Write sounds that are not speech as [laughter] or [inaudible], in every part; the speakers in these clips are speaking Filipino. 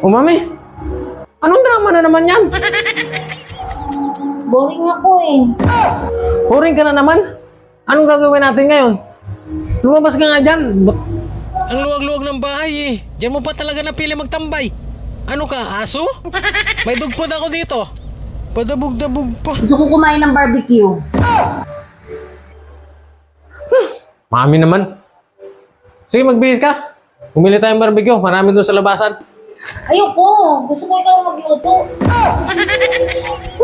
O mami, anong drama na naman yan? Boring ako eh. Huring ka na naman. Anong gagawin natin ngayon? Lumabas ka nga dyan. Ba- Ang luwag-luwag ng bahay eh. Diyan mo pa talaga napili magtambay. Ano ka, aso? May dugpot ako dito. Padabog-dabog pa. Gusto ko kumain ng barbecue. Mami naman. Sige, magbihis ka. Bumili tayong barbecue. Marami doon sa labasan. Ayoko. Gusto ko ikaw magluto.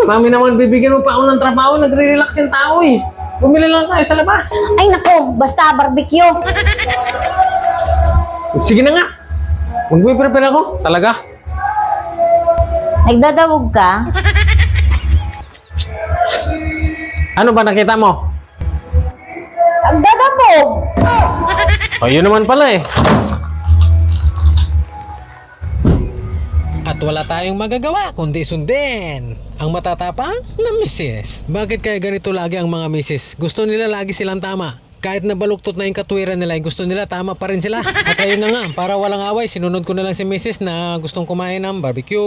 Mami naman, bibigyan mo pa ako ng trabaho. Nagre-relax yung tao eh. Bumili lang tayo sa labas. Ay nako, basta barbecue. Sige na nga. Magpe-prepare ako. Talaga. Nagdadawog ka? Ano ba nakita mo? Nagdadabog! O, yun naman pala eh. At wala tayong magagawa kundi sundin ang matatapang na misis. Bakit kaya ganito lagi ang mga misis? Gusto nila lagi silang tama. Kahit na baluktot na yung katwiran nila, gusto nila tama pa rin sila. At ayun na nga, para walang away, sinunod ko na lang si Mrs. na gustong kumain ng barbecue.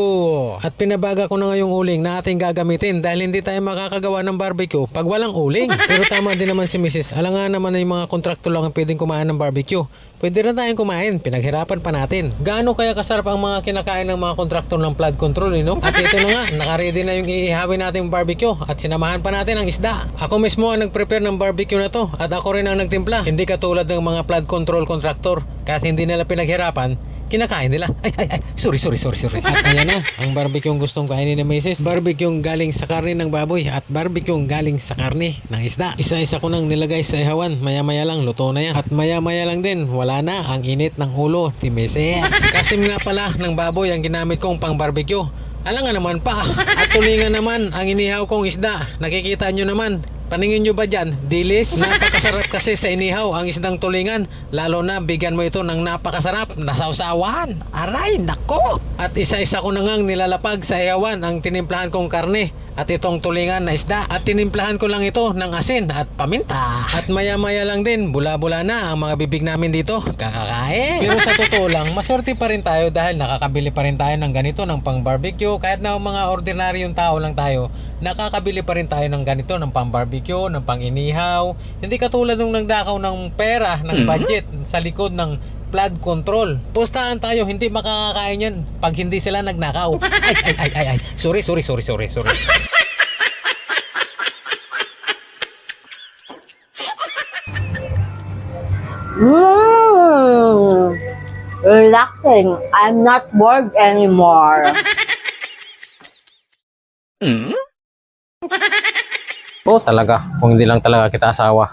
At pinabaga ko na nga yung uling na ating gagamitin dahil hindi tayo makakagawa ng barbecue pag walang uling. Pero tama din naman si Mrs. Alam nga naman na yung mga kontrakto lang ang pwedeng kumain ng barbecue. Pwede rin tayong kumain, pinaghirapan pa natin. Gaano kaya kasarap ang mga kinakain ng mga kontraktor ng flood control, eh, no? At ito na nga, nakaredy na yung iihawin nating barbecue at sinamahan pa natin ang isda. Ako mismo ang nag-prepare ng barbecue na to at ako rin ang nagtimpla. Hindi katulad ng mga flood control contractor. Kahit hindi nila pinaghirapan, kinakain nila. Ay, ay, ay, sorry, sorry, sorry, sorry. At [laughs] ayan na, ang barbecue yung gustong kainin ni Mrs. Barbecue galing sa karne ng baboy at barbecue galing sa karne ng isda. Isa-isa ko nang nilagay sa ihawan. Maya-maya lang, luto na yan. At maya-maya lang din, wala na ang init ng ulo ni Mrs. [laughs] Kasim nga pala ng baboy ang ginamit kong pang barbecue. Alam nga naman pa. At tulingan naman ang inihaw kong isda. Nakikita nyo naman, Paningin nyo ba dyan? Dilis? Napakasarap kasi sa inihaw ang isdang tulingan. Lalo na bigyan mo ito ng napakasarap na sausawan. Aray, nako! At isa-isa ko na ngang nilalapag sa ihawan ang tinimplahan kong karne at itong tulingan na isda. At tinimplahan ko lang ito ng asin at paminta. At maya-maya lang din, bula-bula na ang mga bibig namin dito. Kakakain! Pero sa totoo lang, maswerte pa rin tayo dahil nakakabili pa rin tayo ng ganito ng pang barbecue. Kahit na mga ordinaryong tao lang tayo, nakakabili pa rin tayo ng ganito ng pang barbecue, ng pang inihaw. Hindi katulad nung nagdakaw ng pera, ng budget sa likod ng flood control. Pustahan tayo, hindi makakakain yan pag hindi sila nagnakaw. Ay, ay, ay, ay, ay. Sorry, sorry, sorry, sorry, sorry. Mmm. Relaxing. I'm not bored anymore. Oo, talaga. Kung hindi lang talaga kita asawa.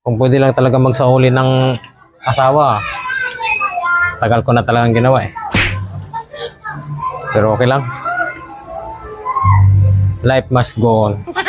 Kung pwede lang talaga magsauli ng asawa, tagal ko na talagang ginawa eh. Pero okay lang. Life must go on.